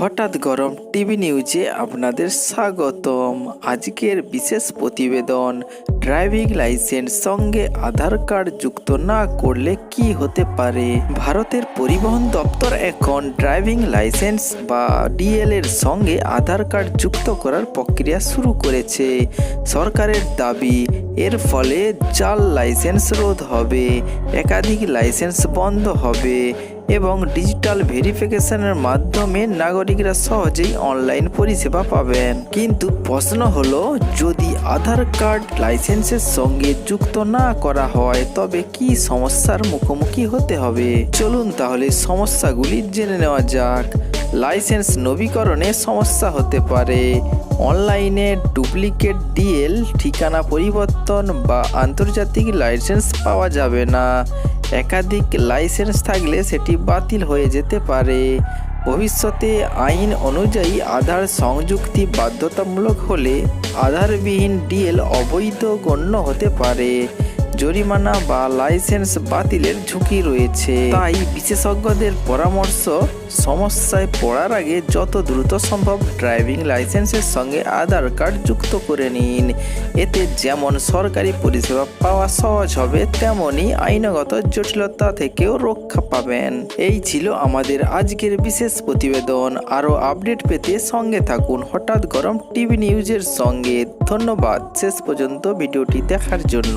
হঠাৎ গরম টিভি নিউজে আপনাদের স্বাগতম। আজকের বিশেষ প্রতিবেদন, ড্রাইভিং লাইসেন্স সঙ্গে আধার কার্ড যুক্ত না করলে কি হতে পারে? ভারতের পরিবহন দপ্তর এখন ড্রাইভিং লাইসেন্স বা ডিএল এর সঙ্গে আধার কার্ড যুক্ত করার প্রক্রিয়া শুরু করেছে। সরকারের দাবি, এর ফলে জাল লাইসেন্স রোধ হবে, একাধিক লাইসেন্স বন্ধ হবে। এবং ডিজিটাল ভেরিফিকেশনের মাধ্যমে নাগরিকরা সহজেই অনলাইন পরিষেবা পাবেন। কিন্তু প্রশ্ন হলো, যদি আধার কার্ড লাইসেন্সের সঙ্গে যুক্ত না করা হয়, তবে কি সমস্যার মুখোমুখি হতে হবে? চলুন তাহলে সমস্যাগুলি জেনে নেওয়া যাক। লাইসেন্স নবীকরণে সমস্যা হতে পারে। অনলাইনে ডুপ্লিকেট ডিএল ঠিকানা পরিবর্তন বা আন্তর্জাতিক লাইসেন্স পাওয়া যাবে না। একাধিক লাইসেন্স থাকলে সেটি বাতিল হয়ে যেতে পারে। ভবিষ্যতে আইন অনুযায়ী আধার সংযুক্তি বাধ্যতামূলক হলে আধারবিহীন ডিএল অবৈধ গণ্য হতে পারে। জরিমানা বা লাইসেন্স বাতিলের ঝুঁকি রয়েছে। তাই বিশেষজ্ঞদের পরামর্শ, সমস্যায় পড়ার আগে যত দ্রুত সম্ভব ড্রাইভিং লাইসেন্সের সঙ্গে আধার কার্ড যুক্ত করে নিন। এতে যেমন সরকারি পরিষেবা পাওয়া সহজ হবে তেমনই আইনগত জটিলতা থেকেও রক্ষা পাবেন। এই ছিল আমাদের আজকের বিশেষ প্রতিবেদন। আরও আপডেট পেতে সঙ্গে থাকুন হঠাৎ গরম টিভি নিউজের সঙ্গে। ধন্যবাদ। শেষ পর্যন্ত ভিডিওটি দেখার জন্য।